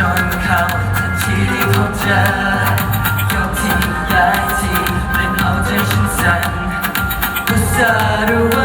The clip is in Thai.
จนเขาทันทีที่พบเจอยกทิ้ย้ายทิ้งเป็เอาใจฉันสั่นภาษารู้